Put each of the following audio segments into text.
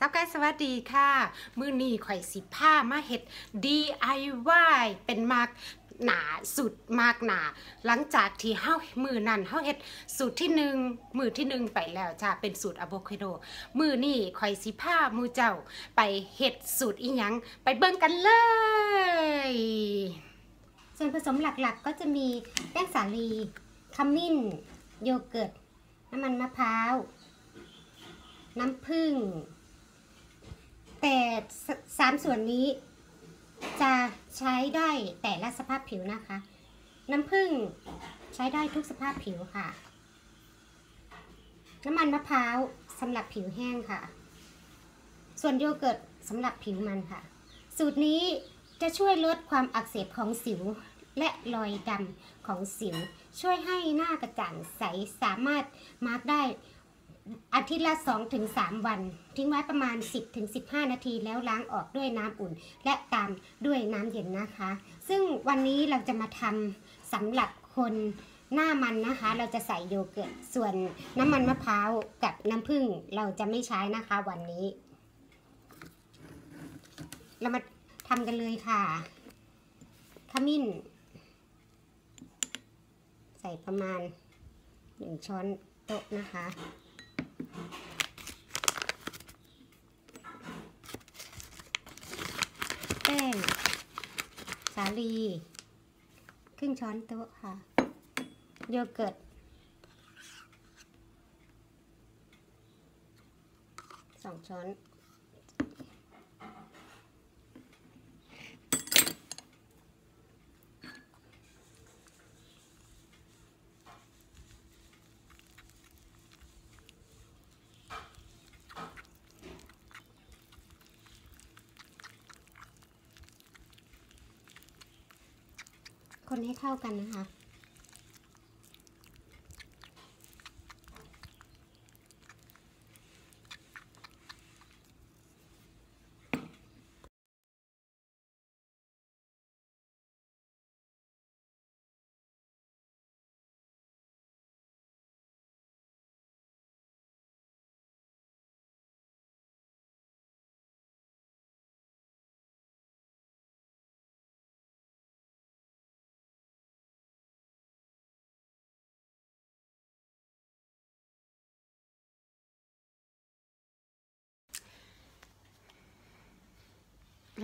สาวกายสวัสดีค่ะ มือนี้ข่อยสิผ้ามาเฮ็ด DIY เป็นมากหนาสุดมากหนา หลังจากที่เฮามือนั่นเฮาเฮ็ดสูตรที่หนึ่งมือที่หนึ่งไปแล้วจ้าเป็นสูตรอะโวคาโด มือนี่ข่อยสิผ้ามือเจ้าไปเฮ็ดสูตรอีหยังไปเบิ่งกันเลย ส่วนผสมหลักๆก็จะมีแป้งสาลีขมิ้น โยเกิร์ต น้ำมันมะพร้าว น้ำผึ้ง แต่สามส่วนนี้จะใช้ได้แต่ละสภาพผิวนะคะ น้ำผึ้งใช้ได้ทุกสภาพผิวค่ะ น้ำมันมะพร้าวสำหรับผิวแห้งค่ะ ส่วนโยเกิร์ตสำหรับผิวมันค่ะ สูตรนี้จะช่วยลดความอักเสบของสิวและรอยดำของสิว ช่วยให้หน้ากระจ่างใสสามารถมาร์กได้ อาทิตย์ละ 2-3 วัน ทิ้งไว้ประมาณ 10-15 นาทีแล้วล้างออกด้วยน้ำอุ่น และตามด้วยน้ำเย็นนะคะ ซึ่งวันนี้เราจะมาทำสำหรับคนหน้ามันนะคะ เราจะใส่โยเกิร์ตส่วนน้ำมันมะพร้าวกับน้ำผึ้งเราจะไม่ใช้นะคะวันนี้ เรามาทำกันเลยค่ะขมิ้น ใส่ประมาณหนึ่งช้อนโต๊ะนะคะ ป้ง สาลี ครึ่งช้อนโต๊ะค่ะ โยเกิร์ตสองช้อน คนให้เข้ากันนะคะ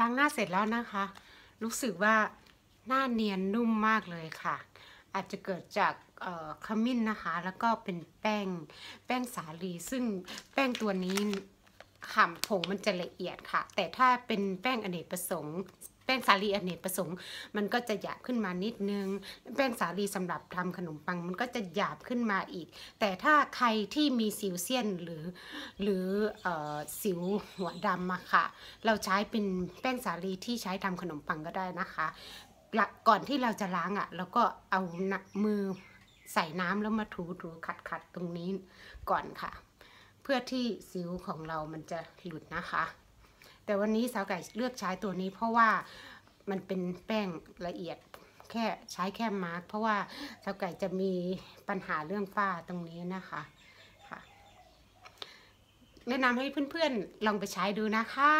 ล้างหน้าเสร็จแล้วนะคะ รู้สึกว่าหน้าเนียนนุ่มมากเลยค่ะ อาจจะเกิดจากขมิ้นนะคะ แล้วก็เป็นแป้งแป้งสาลี ซึ่งแป้งตัวนี้ค่ะผงมันจะละเอียดค่ะ แต่ถ้าเป็นแป้งอเนกประสงค์ แป้งสาลีอเนกประสงค์มันก็จะหยาบขึ้นมานิดนึง แป้งสาลีสำหรับทำขนมปังมันก็จะหยาบขึ้นมาอีก แต่ถ้าใครที่มีสิวเซียนหรือ หรืออสิวหัวดำอะค่ะ เราใช้เป็นแป้งสาลีที่ใช้ทำขนมปังก็ได้นะคะหลักก่อนที่เราจะล้างอะเราก็เอานะมือใส่น้ำแล้วมาถูถูขัดขัดตรงนี้ก่อนค่ะ เพื่อที่สิวของเรามันจะหลุดนะคะ แต่วันนี้สาวไก่เลือกใช้ตัวนี้ เพราะว่ามันเป็นแป้งละเอียดแค่ใช้แค่มาร์กเพราะว่าสาวไก่จะมีปัญหาเรื่องฝ้าตรงนี้นะคะค่ะแนะนำให้เพื่อนๆลองไปใช้ดูนะคะ